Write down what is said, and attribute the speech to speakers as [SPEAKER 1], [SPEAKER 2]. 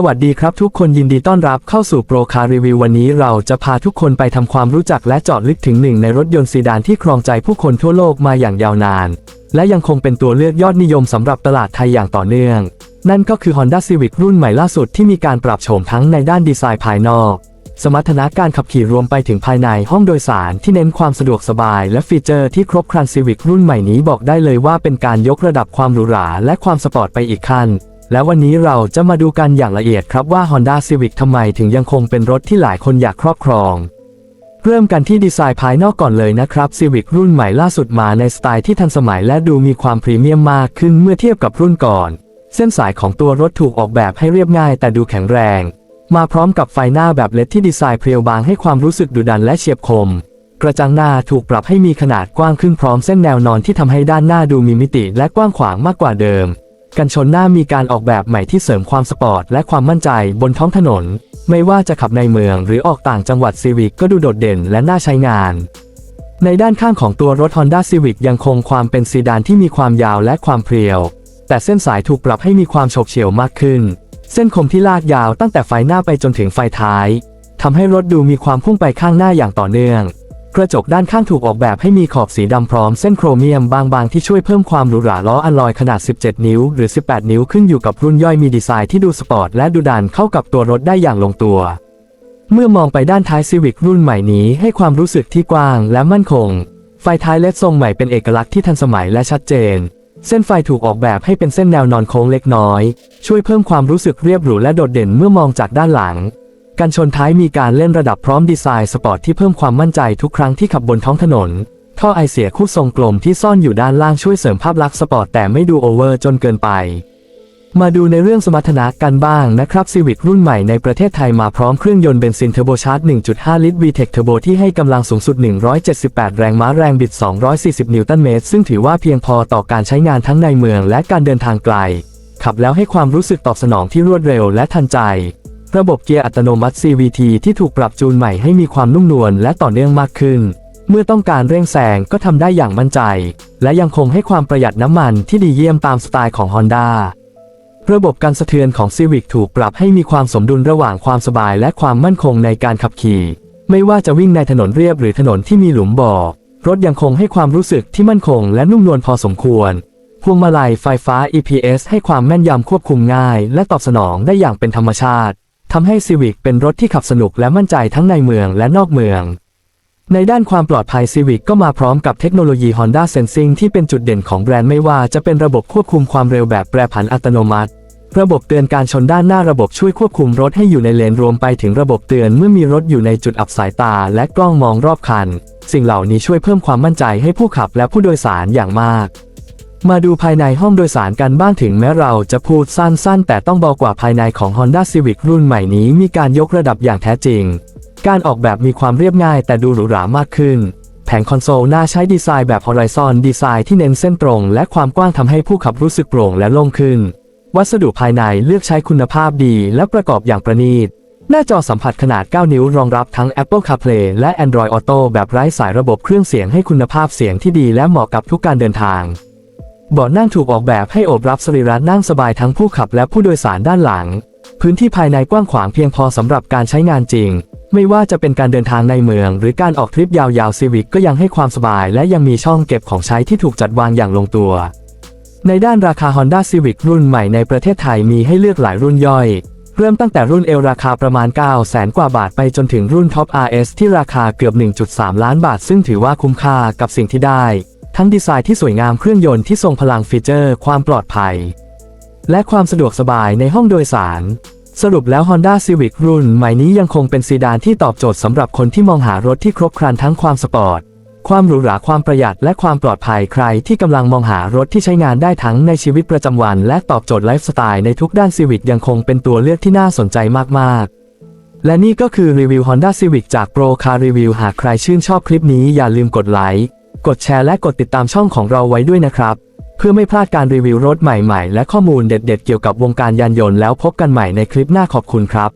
[SPEAKER 1] สวัสดีครับทุกคนยินดีต้อนรับเข้าสู่โปรคารีวิววันนี้เราจะพาทุกคนไปทำความรู้จักและเจาะลึกถึงหนึ่งในรถยนต์ซีดานที่ครองใจผู้คนทั่วโลกมาอย่างยาวนาน และยังคงเป็นตัวเลือกยอดนิยมสำหรับตลาดไทยอย่างต่อเนื่อง นั่นก็คือ Honda Civic รุ่นใหม่ล่าสุดที่มีการปรับโฉมทั้งในด้านดีไซน์ภายนอก สมรรถนะการขับขี่รวมไปถึงภายในห้องโดยสารที่เน้นความสะดวกสบาย และฟีเจอร์ที่ครบครัน Civic รุ่นใหม่นี้บอกได้เลยว่าเป็นการยกระดับความหรูหราและความสปอร์ตไปอีกขั้น และวันนี้เราจะมาดูกันอย่างละเอียดครับว่า Honda Civic ทำไมถึงยังคงเป็นรถที่หลายคนอยากครอบครอง เริ่มกันที่ดีไซน์ภายนอกก่อนเลยนะครับ Civic รุ่นใหม่ล่าสุดมาในสไตล์ที่ทันสมัยและดูมีความพรีเมียมมากขึ้นเมื่อเทียบกับรุ่นก่อน เส้นสายของตัวรถถูกออกแบบให้เรียบง่ายแต่ดูแข็งแรง มาพร้อมกับไฟหน้าแบบเลดที่ดีไซน์เพรียวบางให้ความรู้สึกดุดันและเฉียบคมกระจังหน้าถูกปรับให้มีขนาดกว้างขึ้นพร้อมเส้นแนวนอนที่ทำให้ด้านหน้าดูมีมิติและกว้างขวางมากกว่าเดิม กันชนหน้ามีการออกแบบใหม่ที่เสริมความสปอร์ตและความมั่นใจบนท้องถนน ไม่ว่าจะขับในเมืองหรือออกต่างจังหวัด Civic ก็ดูโดดเด่นและน่าใช้งาน ในด้านข้างของตัวรถ Honda Civic ยังคงความเป็นซีดานที่มีความยาวและความเพรียว แต่เส้นสายถูกปรับให้มีความโฉบเฉี่ยวมากขึ้น เส้นคมที่ลากยาวตั้งแต่ไฟหน้าไปจนถึงไฟท้ายทำให้รถดูมีความพุ่งไปข้างหน้าอย่างต่อเนื่อง กระจกด้านข้างถูกออกแบบให้มีขอบสีดำพร้อมเส้นโครเมียมบางๆ ที่ช่วยเพิ่มความหรูหราล้ออลลอยขนาด 17 นิ้ว หรือ 18 นิ้วขึ้นอยู่กับรุ่นย่อยมีดีไซน์ที่ดูสปอร์ตและดูดันเข้ากับตัวรถได้อย่างลงตัว เมื่อมองไปด้านท้าย Civic รุ่นใหม่นี้ให้ความรู้สึกที่กว้างและมั่นคง ไฟท้ายเลดทรงใหม่เป็นเอกลักษณ์ที่ทันสมัยและชัดเจน เส้นไฟถูกออกแบบให้เป็นเส้นแนวนอนโค้งเล็กน้อย ช่วยเพิ่มความรู้สึกเรียบหรูและโดดเด่นเมื่อมองจากด้านหลัง กันชนท้ายมีการเล่นระดับพร้อมดีไซน์สปอร์ตที่เพิ่มความมั่นใจทุกครั้งที่ขับบนท้องถนน ท่อไอเสียคู่ทรงกลมที่ซ่อนอยู่ด้านล่างช่วยเสริมภาพลักษณ์สปอร์ตแต่ไม่ดูโอเวอร์จนเกินไป มาดูในเรื่องสมรรถนะกันบ้างนะครับ Civic รุ่นใหม่ในประเทศไทยมาพร้อมเครื่องยนต์เบนซินเทอร์โบชาร์จ 1.5 ลิตร VTEC Turbo ที่ให้กำลังสูงสุด 178 แรงม้าแรงบิด 240 นิวตันเมตร ซึ่งถือว่าเพียงพอต่อการใช้งานทั้งในเมืองและการเดินทางไกล ขับแล้วให้ความรู้สึกตอบสนองที่รวดเร็วและทันใจ ระบบเกียร์อัตโนมัติ CVT ที่ถูกปรับจูนใหม่ให้มีความนุ่มนวลและต่อเนื่องมากขึ้น เมื่อต้องการเร่งแซงก็ทำได้อย่างมั่นใจ และยังคงให้ความประหยัดน้ำมันที่ดีเยี่ยมตามสไตล์ของ Honda ระบบการสะเทือนของ Civic ถูกปรับให้มีความสมดุลระหว่างความสบายและความมั่นคงในการขับขี่ ไม่ว่าจะวิ่งในถนนเรียบหรือถนนที่มีหลุมบ่อ รถยังคงให้ความรู้สึกที่มั่นคงและนุ่มนวลพอสมควร พวงมาลัยไฟฟ้า EPS ให้ความแม่นยำควบคุมง่าย และตอบสนองได้อย่างเป็นธรรมชาติ ทำให้ Civic เป็นรถที่ขับสนุกและมั่นใจทั้งในเมืองและนอกเมือง ในด้านความปลอดภัย Civic ก็มาพร้อมกับเทคโนโลยี Honda Sensing ที่เป็นจุดเด่นของแบรนด์ไม่ว่าจะเป็นระบบควบคุมความเร็วแบบแปรผันอัตโนมัติ ระบบเตือนการชนด้านหน้าระบบช่วยควบคุมรถให้อยู่ในเลนรวมไปถึงระบบเตือนเมื่อมีรถอยู่ในจุดอับสายตา และกล้องมองรอบคัน สิ่งเหล่านี้ช่วยเพิ่มความมั่นใจให้ผู้ขับและผู้โดยสารอย่างมาก มาดูภายในห้องโดยสารกันบ้างถึงแม้เราจะพูดสั้นๆ แต่ต้องบอกว่าภายในของ Honda Civic รุ่นใหม่นี้มีการยกระดับอย่างแท้จริง การออกแบบมีความเรียบง่ายแต่ดูหรูหรามากขึ้น แผงคอนโซลหน้าใช้ดีไซน์แบบ Horizon ดีไซน์ที่เน้นเส้นตรง และความกว้างทำให้ผู้ขับรู้สึกโปร่งและโล่งขึ้น วัสดุภายในเลือกใช้คุณภาพดีและประกอบอย่างประณีตหน้าจอสัมผัสขนาด 9 นิ้วรองรับทั้ง Apple CarPlay และ Android Auto แบบไร้สายระบบเครื่องเสียงให้คุณภาพเสียงที่ดีและเหมาะกับทุกการเดินทาง เบาะนั่งถูกออกแบบให้โอบรับสรีระนั่งสบายทั้งผู้ขับและผู้โดยสารด้านหลัง พื้นที่ภายในกว้างขวางเพียงพอสำหรับการใช้งานจริง ไม่ว่าจะเป็นการเดินทางในเมือง หรือการออกทริปยาวๆ Civic ก็ยังให้ความสบาย และยังมีช่องเก็บของใช้ที่ถูกจัดวางอย่างลงตัว ในด้านราคา Honda Civic รุ่นใหม่ในประเทศไทยมีให้เลือกหลายรุ่นย่อย เริ่มตั้งแต่รุ่น L ราคาประมาณ 9 0 0แสนกว่าบาทไปจนถึงรุ่น Top RS ที่ราคาเกือบ 1.3 ล้านบาท ซึ่งถือว่าคุ้มค่ากับสิ่งที่ได้ ทั้งดีไซน์ที่สวยงามเครื่องยนต์ที่ทรงพลังฟีเจอร์ ความปลอดภัย และความสะดวกสบายในห้องโดยสาร สรุปแล้ว Honda Civic รุ่นใหม่นี้ยังคงเป็นซีดานที่ตอบโจทย์สำหรับคนที่มองหารถที่ครบครันทั้งความสปอร์ต ความหรูหราความประหยัดและความปลอดภัยใครที่กำลังมองหารถที่ใช้งานได้ทั้งในชีวิตประจำวัน และตอบโจทย์ไลฟ์สไตล์ในทุกด้าน Civic ยังคงเป็นตัวเลือกที่น่าสนใจมากๆและนี่ก็คือรีวิว Honda Civic จาก Pro Car Review หากใครชื่นชอบคลิปนี้อย่าลืมกดไลค์ กดแชร์และกดติดตามช่องของเราไว้ด้วยนะครับ เพื่อไม่พลาดการรีวิวรถใหม่ๆ และข้อมูลเด็ดๆ เกี่ยวกับวงการยานยนต์แล้วพบกันใหม่ในคลิปหน้าขอบคุณครับ